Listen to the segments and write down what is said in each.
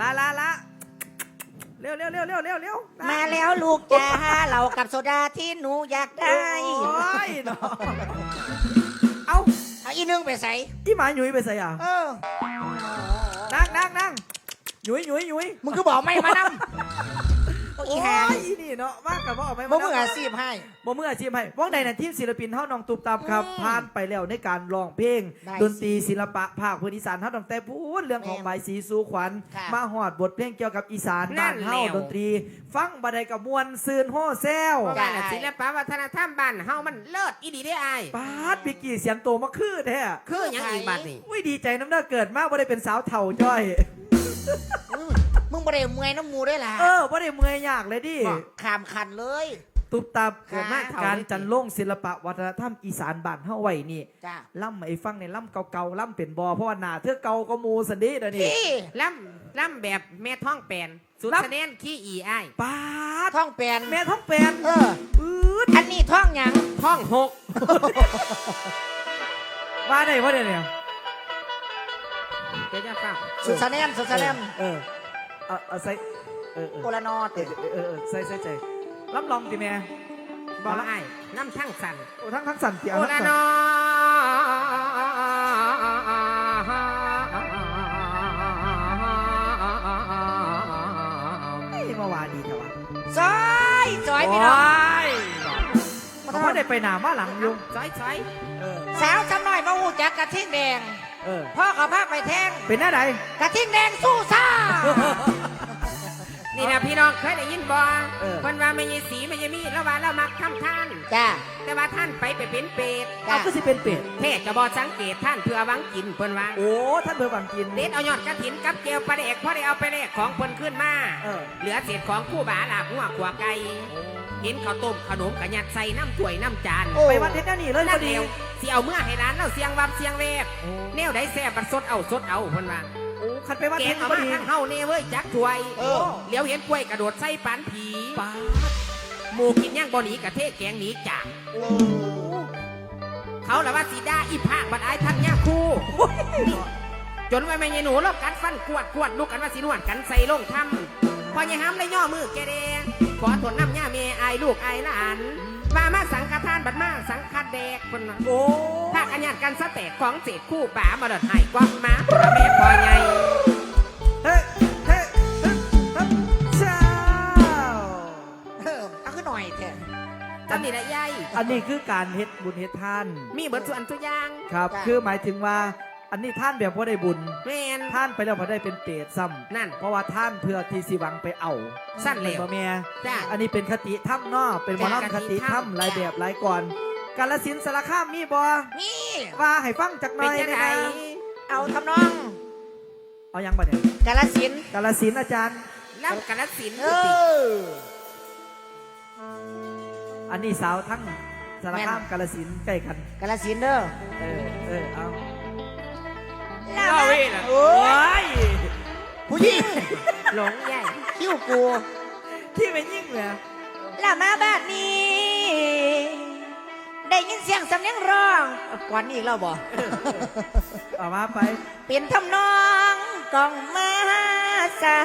ลาลาลาเร็วเร็วเร็วเร็วเร็วเร็วมาแล้วลูกจ้าเรากับโซดาที่หนูอยากได้ โอ้ยเนาะเอาเอาอีนึงไปใส่อีหมาหยุยไปใส่อะเออนั่งนั่งนั่งหยุยหยุยหยุยมึงก็บอกไม่มานำ โอ้โอ้ยยหาอีนี่เนาะว่ากับว่าออกไปบ่มึงอาชีพให้ บ่มืออาชีพให้ว่องใดนะทีมศิลปินเฮาน้องตุบตับครับอืมผ่านไปแล้วในการร้องเพลง ได้ดนตรีศิลปะภาคพื้นอีสานเฮาตั้งแต่พูดเรื่องของแม่นใบายสีสู่ขวัญค่ะมาฮอดบทเพลงเกี่ยวกับอีสานนั่บ้านนเฮาแล้ว ดนตรี ฟังบัดใดกับมวลซืนโฮแซวเพราะว่าน่ะศิลปะวัฒนธรรมบ้านเฮามันเลิศอีดีได้อายปาดบิกกี้เสียงโตมาคือแท้คือหยังอีกบัดนี่อุ้ยดีใจน้ำหน้าเกิดมากว่าได้เป็นสาวเถ่าจ้อยอื มมึงบ่ได้เมื่อยน้ำมูด้วยล่ะเออว่าได้เมื่อยยากเลยดิ บอกขามคันเลย ตุบตับเกิดมาเฒ่าการเลยจันลงศิลปะวัฒนธรรมอีสานบ้านเฮาไว้นี่จ้าล่ำไอ้ฟังในล่ำเก่าๆล่ำเป็นบอเพราะว่าหนาเทือกเก่าก็มูสันดีเดี๋ยวนี้พี่ล่ำล่ำแบบแม่ท้องแปลนสุดล่ำแสดงขี้อีอ้ายปาดท่องแปลนแม่ท้องแปลนเออ ปืดอันนี้ท่องหยังท้องหกมาได้ว่าเดี๋ยวเนี่ยเดี๋ยวจะฟังสุดสะแนมสุดสะแนมเออ เอาเอาใส่เออเออโอลานอเอติอเออเออใส่ใส่ใจรับรองติแม่บอลอ้ายน้ำทั้งสันโอ้ทั้งทั้งสั่นเตียวโอทั้งลาสั่นนอเอ้ยมาวาดีเถอะวะซอยซอยพี่น้องโยเขาไม่ได้ไปหนามาหลังยุงซอยซอยเออ สาวจำหน่อยมาหูจักกระทิ่งแดง เออ พ่อกับพาไปแทงเป็นหน้าใดกระทิ่งแดงสู้ซ่า นี่นะพี่น้องเคยได้ยินบ่เออเพิ่นว่าไม่ยสีไม่ยมีแล้วว่าเรามักทำท่าน จ้า แต่ว่าท่านไปไปเป็นเปรตเอาก็สิเป็นเป็ด เทศกระบอกสังเกตท่านเพื่อหวังกินเพิ่นว่าโอ้ ท่านเบอร์บังกิน เด็ดเอายอดกระถินกับเกลียวปลาเด็กพอได้เอาไปแลกของเพิ่นขึ้นมา เออ เหลือเศษของคู่บาลาบหัวขวาไก่ เห็นข้าวต้มขนมกระยัดใส่น้ำถ้วยน้ำจานโอ้ ไปวัดเทศนานี่เลยพนั่อนดี เดียวสิเอาเมื่อให้ร้านเราเสียงวับเสียงเวบโอ้ แนวใดแซ่บบัดสดเอาสดเอาเพิ่นว่าโอ้ขัดไปวัดแกเทงศเอาพอมาดี ทั้งเฮาเน่เว้ยจักถ้วยเออ เหลียวเห็นกล้วยกระโดดใส่ปานผีป้าดหมูกินย่างบ่หนีกะเทศแกงหนีจากเขาละว่าสีดาอีภาคบัดอายท่านย่าคู่ จนไว้ไม่ยายหนูลบกันฟันกวดกวดลูกกันว่าสีนวดกันใส่ลงทำพอยายห้ามเลยย่อมือแกเดงข อทนน้ำย่าเมอายลูกอายหลานมามาสังฆทานบัดมาสังฆแดกคนว่าโอ้ถ้ากันญาติกันสะแตกของเศษคู่ป๋ามาดดใหายกว้างมาพระแม่พอใหญ่เฮ้เฮ้เฮ้เฮ้เจ้าเออเอาขึ้นหน่อยเถอะจำนี่ละยายอันนี้คือการเฮ็ดบุญเฮ็ดทาน มีเบิดส่วนทุกอย่างครับคือหมายถึงว่า อันนี้ท่านแบบว่าได้บุญ แม่นท่านไปแล้วพอได้เป็นเปรตซ้ำนั่นเพราะว่าท่านเพื่อที่สิหวังไปเอาสั้นแล้วบ่แม่จ้า อันนี้เป็นคติถ้ำเนอเป็นหมอจ้ะลำคติคติถ้ำถ้ำหลายแบบหลายก่อนกาลสินธุ์สารคามมีบ่นี่ ว่าให้ฟังจักหเป็น่นอยยังนะไงเอาทำนองเอายังบ่เนี่ยกาลสินธุ์กาลสินธุ์อาจารย์ล่ำกาลสินธุ์เอออันนี้สาวทั้งสารคามกาลสินธุ์ใกล้กัน กาลสินธุ์เด้อเออเออเอา ลาเอามาเว้ยล่ะโอ้ยยผู้หญิงหลงใหญ่คิ้วกูที่ไม่ยิ่งเลยลามาบ้านนี้ ได้ยินเสียงสำเนียงร้องก่อนนี้อีกแล้วบ่เอามาไป เป็นทำนองกองมาสา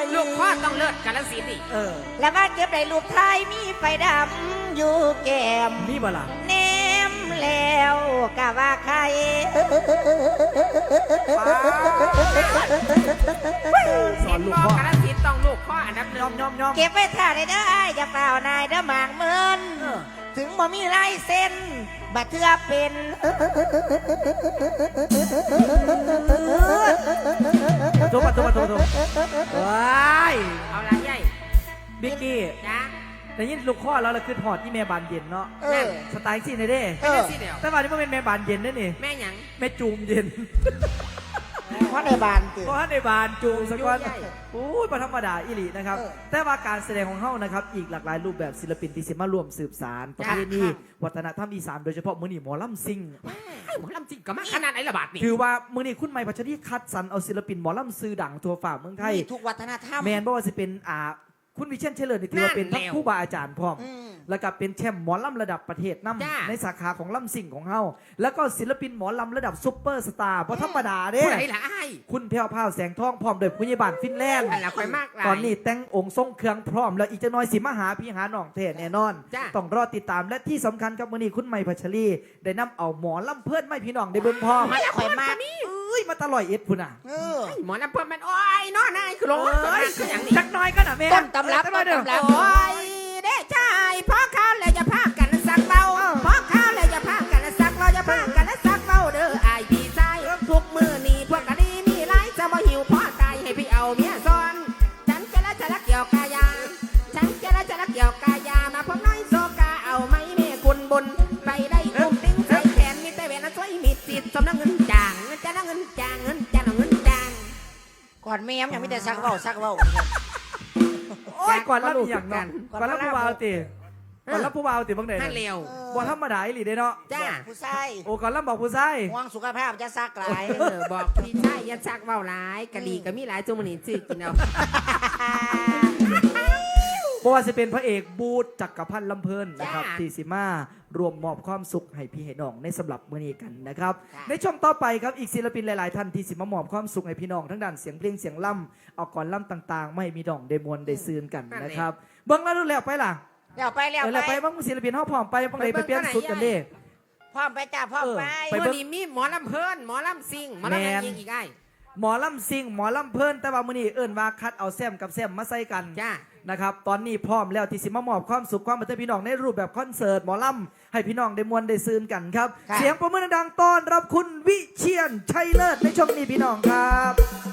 ยลูกพ่อต้องเลิศกาลสินธุ์นี่เออ แล้วมาเก็บได้รูปไทยมีไฟดำอยู่แก้มมีบ่ล่ะเนม แล้วกะว่าใครสอนลูกพ่อพ่อกาลสินธุ์ต้องลูกพ่ออันดับหนึ่ยองมยอมยอมเก็บไว้ท่าได้เด้ออ้ายอย่าเปล่านายเด้อหมางเมินเออถึงบ่มีลายเส้นบัดเทือเป็น แต่ยินลูกข้อแล้วเราคือถอดที่แม่บานเย็นเนาะเออ สไตล์สิในเด้เอไม่อได้สิเดียวแต่ว่านี่มันเป็นแม่บานเย็นนั่นนี่แม่หยังแม่จูมเย็นเพราะในบานติ เพราะว่าในบานจูมสักวันใหญ่โอ้ยมาธรรมดาอิรินะครับ เออแต่ว่าการแสดงของเฮานะครับ อีกหลากหลายรูปแบบศิลปินที่สิมาร่วมสืบสารประเพณีค่ะ วัฒนธรรมอีสานโดยเฉพาะมื้อนี้หมอลำซิ่ง ไอ้หมอลำจริงก็มาขนาดไหนละบาทนี่ ถือว่ามื้อนี้คุณไม้พัชรีคัดสรรเอาศิลปินหมอลำซื้อดังทั่วฝ่าเมืองไทย มีทุกวัฒนธรรม แมนบอกว่าสิเป็นอ่า คุณวิเชียนเฉลิมนี่ถือว่าเป็นทั้งผู้บาอาจารย์พร้อมอืมแล้วก็เป็นแชมป์หมอลำระดับประเทศนํจ้าในสาขาของลำสิ่งของเฮาแล้วก็ศิลปินหมอลำระดับซุปเปอร์สตาร์เพราะธรรมดาเด้ผู้ใดล่ะไอ้ายคุณแพ้วพราวแสงทองพร้อมโดยผู้ใหญ่บ้านฟินแลนด์อันละคอยมากหลายตอนนี้แต่งองค์ทรงเครื่องพร้อม แล้วอีกจะน้อยสิมาหาพี่หาน้องเทศแน่นอนจ้ะต้องรอติดตามและที่สำคัญครับมื้อนี้คุณใหม่พัชรีได้นำเอาหมอลำเพื่อนไม่พี่น้องได้เบิ่งพร้อมมาแล้วข่อยมากเอ้ย มาตลอดเอ็ดพุ่นน่ะเออหมอน้ำเพิ่มมันโอ้ยน้อนายคือลงรถมาคืออย่างนี้จักหน้อยก็น่ะแม่ต้นตำรับจักหน่อยเด้อต้นตำรับโอ้ยเด้ชายพ่อข้าวเลยจะพากันสักเบาพ่อข้าวเลยจะพากันสักเราจะพากันสักเบาเด้อไอายพี่ชายทุกมือนี่พวกกะดีมีไรจะมาหิวพ่อตายให้พี่เอาเมีย เงินจะนักเงินจางเงินจางเงินจางก่อนแม่มยังไม่ได้ซักเว้าซักเว้าโอ้ยก่อนรับอีหยังกัเนาะนก่อนรับผู้บ่าวติก่อนรับผู้บ่าวติบ้างไหนให้เร็วบ่ธรรมดาอีหลีเด้เนาะจ้าผู้ชายโอ้ก่อนรับบอกผู้ชายห่วงสุขภาพจะซักหลายเออบอกพี่ชายอย่าชักเว้าหลายกะหรี่ก็มีหลายจุ่มอนี่ซื้อกินเอา เพราะว่าจะเป็นพระเอกบูธจักรพันธ์ลำเพลินนะครับจ้า ทีสิมารวมมอบความสุขให้พี่ให้น้องในสำหรับมื้อนี้กันนะครับจ้าในช่วงต่อไปครับอีกศิลปินหลาย ๆ ท่านที่สิมามอบความสุขให้พี่น้องทั้งด้านเสียงเพลงเสียงล่ำเอาก่อนล่ำต่าง ๆ ไม่มีดองได้มวลได้ซืนกันนะครับเบิ้งแล้วดูแล้วไปล่ะแล้วไปแล้วเออแล้วไปไป บ้างศิลปินเฮาพร้อมไปบ้างเลยไปเปลี่ยนสุดกันเด้ พร้อมไปจ้าพร้อมไป ไปเมื่เบิ่องนี้มีหมอลำเพิ่นหมอลำซิงหมอลำแมยังนยิงอีกไอ้ หมอลำซิงหมอลำเพลินแต่ว่ามื้อนี้เอิ้นว่าคัดเอาแซมกับแซมมาใส่กันจ้านะครับตอนนี้พร้อมแล้วที่สิมามอบความสุขความบันเทิงพี่น้องในรูปแบบคอนเสิร์ตหมอลำให้พี่น้องได้มวลได้ซืนกันครับค่ะเสียงประมือดังๆต้อนรับคุณวิเชียนชัยเลิศในช่วงนี้พี่น้องครับ